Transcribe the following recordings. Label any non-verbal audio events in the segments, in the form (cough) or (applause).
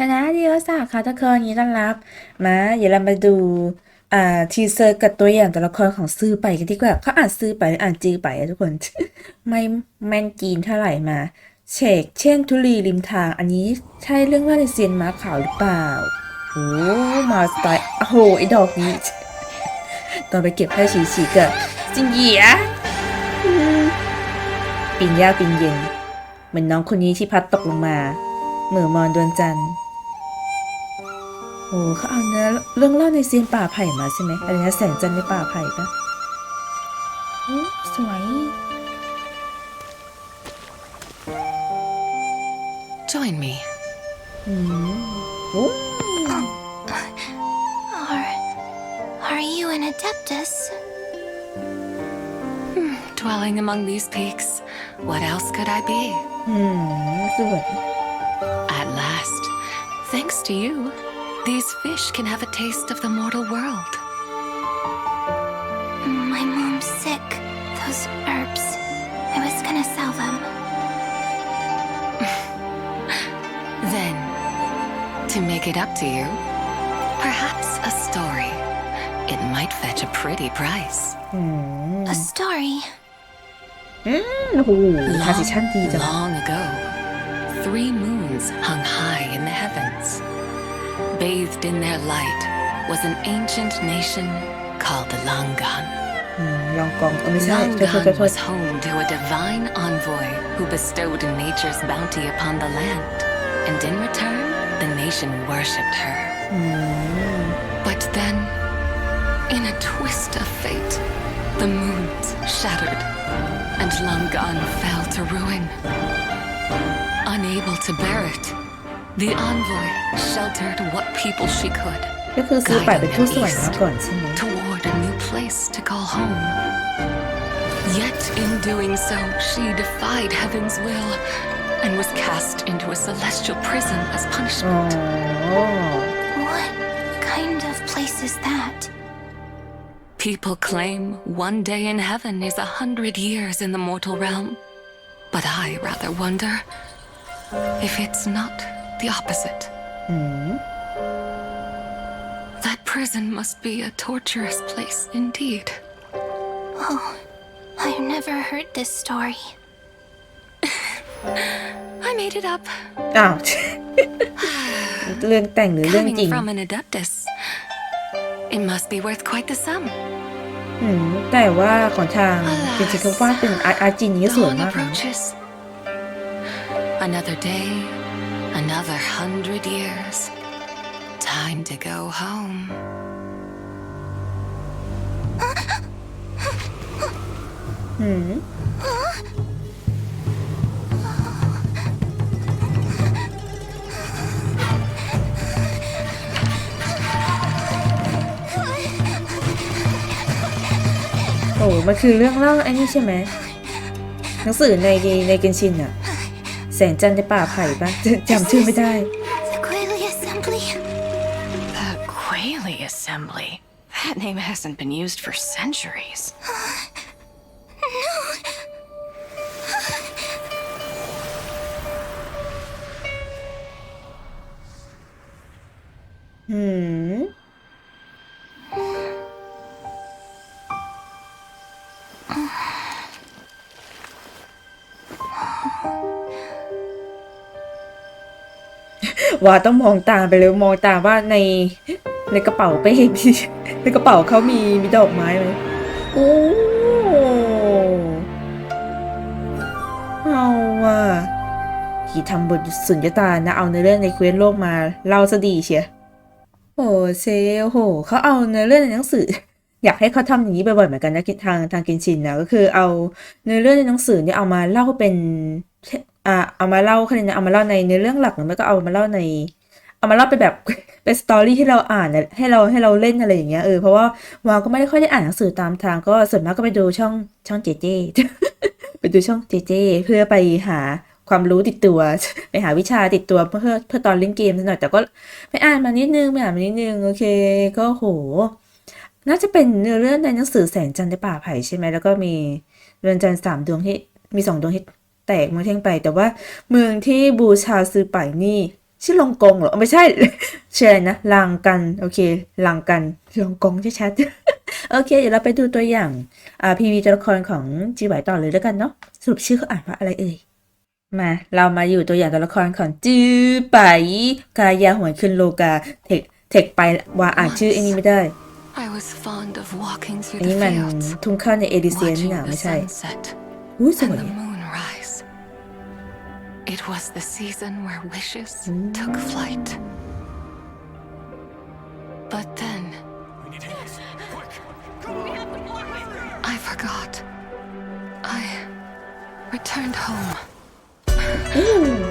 คณะดียวสาค่ะทุกคนยินดีต้อนรับ มาเดี๋ยวเรามาดูอ่าทีเซอร์กับตัวอย่างตัวละครของซื้อไปกันดีกว่าเขาอ่านซื้อไปหรืออ่านจือไปอะทุกคน ไม่แม่นจีนเท่าไหร่มาเชกเช่นทุลีริมทาง อันนี้ใช่เรื่องว่าในเซียนม้าขาวหรือเปล่าโอ้มาสไตล์โอ้โหไอ้ดอกนี้ตอนไปเก็บให้ฉีฉีกับจิงเหยียปีนยากปีนเย็น เหมือนน้องคนนี้ที่พัดตกลงมา เหมือมอนดวงจันทร์ โอ้เขาเอาเนื้อเรื่องเล่าในเซียนป่าไผ่มาใช่ไหมอะไรนะแสงจันทร์ในป่าไผ่ปะโอ้สวย Join me. อืมโอ้ Are, are you an adeptus? Dwelling among these peaks, what else could I be? อืมสวย At last, thanks to you, These fish can have a taste of the mortal world. My mom's sick. Those herbs. I was gonna sell them. (laughs) then, to make it up to you, perhaps a story. It might fetch a pretty price. Mm. A story? Mm, long, long ago, three moons hung high in the heavens. Bathed in their light was an ancient nation called the Langan. อืมลองกองเออไม่ใช่โทษโทษโทษ Langan โทษ was home to a divine envoy who bestowed nature's bounty upon the land, and in return, the nation worshipped her. อืม But then, in a twist of fate, the moons shattered, and Langan fell to ruin. Unable to bear it, the envoy sheltered what people she could ก็คือซื้อไปเป็นทูตสวรรค์มาก่อนใช่ไหม toward a new place to call home. Yet in doing so, she defied heaven's will and was cast into a celestial prison as อ๋อ punishment. What kind of place is that? People claim one day in heaven is a hundred years in the mortal realm. But I rather wonder if it's not the opposite. อืม That prison must be a torturous place indeed. Oh, I've never heard this story. (laughs) I made it up. อ้าว เรื่องแต่งหรือเรื่องจริ Coming (laughs) ง from an adeptus, it must be worth quite the sum. อืมแต่ว่าของทางเป็นจิเขาวาดเป็นอาร์ตอาร์ตจีนนี้สวย Dawn มากนะ approaches. Another day, another hundred years. Time to go home. อืมโอ้มันคือเรื่องเล่าไอ้นี่ใช่ไหมหนังสือในในเกนชินอะแสงจันทร์ในป่าไผ่ปะจจำชื่อไม่ได้ The Quaily Assembly? The Quayle Assembly. That name hasn't been used for centuries. Hmm. ว่าต้องมองตามไปเลยมองตามว่าในในกระเป๋าเป้มีในกระเป๋าเขามีมีดอกไม้ไหมโอ้เอาว่ะที่ทำบทสุญญตานะเอาในเรื่องในเควสโลกมาเล่าซะดีเชียโอ้เซลโหเขาเอาในเรื่องในหนังสือ อยากให้เขาทำอย่างนี้บ่อยๆเหมือนกันนะทางทางกินชินนะก็คือเอาเนื้อเรื่องในหนังสือเนี่ยเอามาเล่าเป็น อ่าเอามาเล่าคะแนนเอามาเล่าในในเรื่องหลักหรือไม่ก็เอามาเล่าใน เอามาเล่าเป็นแบบเป็นสตอรี่ที่เราอ่านน่ะให้เราให้เราเล่นอะไรอย่างเงี้ยเออเพราะว่าวาวก็ไม่ได้ค่อยได้อ่านหนังสือตามทาง ก็ส่วนมากก็ไปดูช่องช่องเจเจไปดูช่องเจเจเพื่อไปหาความรู้ติดตัว ไปหาวิชาติดตัวเพื่อเพื่อตอนเล่นเกมสักหน่อยแต่ก็ไปอ่านมานิดนึงไปอ่านมานิดนึงโอเค ก็โห น่าจะเป็นเนื้อเรื่องในหนังสือแสงจันทร์ในป่าไผ่ใช่ไหมแล้วก็มีเรือนจันทร์สามดวงที่มีสองดวงที่ แตกมาเท่งไป แต่ว่าเมืองที่บูชาซื้อไปนี่ ชื่อลองกงเหรอ ไม่ใช่ชื่ออะไรนะลางกัน โอเคลางกันลองกงชัดๆโอเค เดี๋ยวเราไปดูตัวอย่างอ่าพีวีตัวละครของจีไหวต่อเลยแล้วกันเนาะสรุปชื่อเขาอ่านว่าอะไรเอ่ยมา เรามาอยู่ตัวอย่างตัวละครของจื้อไปกายาหวนขึ้นโลกาเทคเทคไปว่าอ่านชื่อไอ้นี่ไม่ได้ I was fond of walking อั through น the นี้มัน fields, ทุ่งข้าวในเอดิเซียนี่ watching นะ the ไม่ใช่ sunset อุ้ยส and วย the moon rise. It was the season where wishes took flight. But then... We need to! I forgot. I returned home. (gasps) (sighs) Ooh.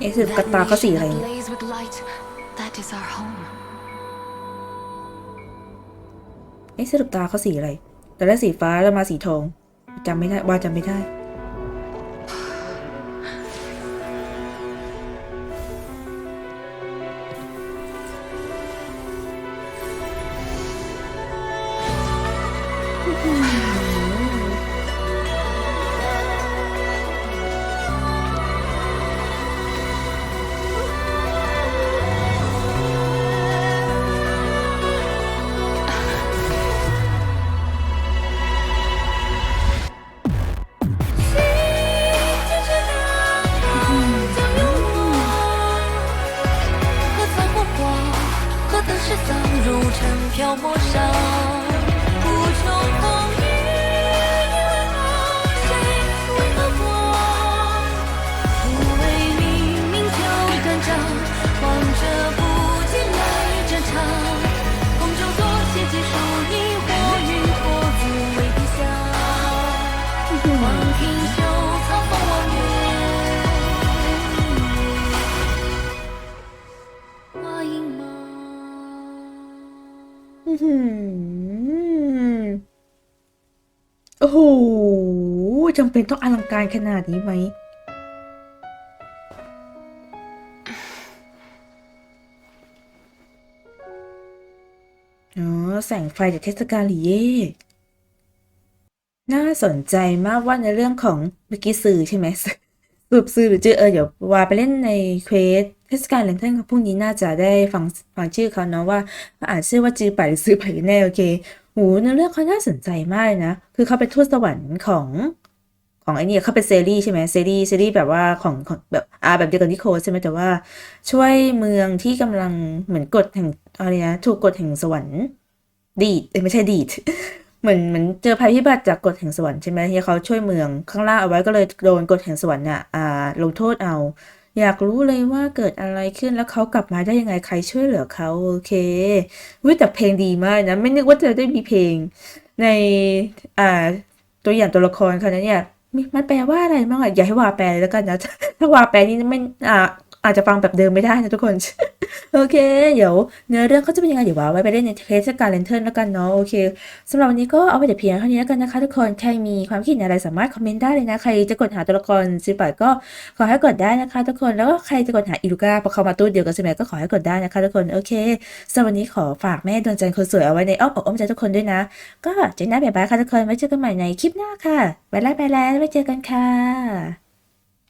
เอ๊ะคือกระ that ตาเขาสีอะไร nation เนี่ย ablaze with light, that is our home. เอ๊ะสรุปตาเขาสีอะไร แต่แรกสีฟ้าแล้วมาสีทองจำไม่ได้ว่าจำไม่ได้坚 โอ้โหจำเป็นต้องอลังการขนาดนี้ไหม อ๋อ แสงไฟจากเทศกาลหลีเย่น่าสนใจมากว่าในเรื่องของเมื่อกี้สื่อใช่ไหมสรุปสื่อหรือจือเออเดี๋ยววาไปเล่นในเควส เทศกาลเลนเทนของพรุ่งนี้น่าจะได้ฟังฟังชื่อเขาเนาะว่าอ่านชื่อว่าจือไปหรือซื้อไปแน่โอเคโหในเรื่องเขาน่าสนใจมากนะ คือเขาเป็นทูตสวรรค์ของของไอ้นี่เขาเป็นเซรีใช่ไหมเซรีเซรีแบบว่าของของแบบอาแบบเดียวกับนิโคใช่ไหมแต่ว่า ช่วยเมืองที่กำลังเหมือนกฎแห่งอะไรนะถูกกฎแห่งสวรรค์ดีดไม่ใช่ดีดเหมือนเหมือนเจอภัยพิบัติจากกฎแห่งสวรรค์ใช่ไหมที่เขาช่วยเมืองข้างล่างเอาไว้ก็เลยโดนกฎแห่งสวรรค์น่ะอ่าลงโทษเอา อยากรู้เลยว่าเกิดอะไรขึ้นแล้วเขากลับมาได้ยังไงใครช่วยเหลือเขาโอเควิแต่เพลงดีมากนะ ไม่นึกว่าจะได้มีเพลง ในอ่าตัวอย่างตัวละครเขานะเนี่ยมันแปลว่าอะไรบ้างอะอย่าให้วาแปลเลยแล้วกันนะถ้าวาแปลนี่ไม่อ่า อาจจะฟังแบบเดิมไม่ได้นะทุกคน โอเค เดี๋ยวเนื้อเรื่องเขาจะเป็นยังไงเดี๋ยววาไว้ไปเล่นในเทศกาลเลนเทิร์นแล้วกันเนาะโอเคสำหรับวันนี้ก็เอาไปแต่เพียงเท่านี้แล้วกันนะคะ ทุกคนใครมีความคิดอะไรสามารถคอมเมนต์ได้เลยนะ ใครจะกดหาตัวละครซิปัดก็ขอให้กดได้นะคะ ทุกคนแล้วก็ใครจะกดหาอิลูกาพราะเขามาตู้เดียวกันใช่ไหมก็ขอให้กดได้นะคะ ทุกคนโอเคสำหรับวันนี้ขอฝากแม่ดวงจันทร์คนสวยเอาไว้ในอ้อมอกอ้อมใจทุกคนด้วยนะ ก็เจอหน้าแบบบายค่ะทุกคนไว้เจอกันใหม่ในคลิปหน้าค่ะไปแล้วไปแล้วไว้เจอกันค่ะ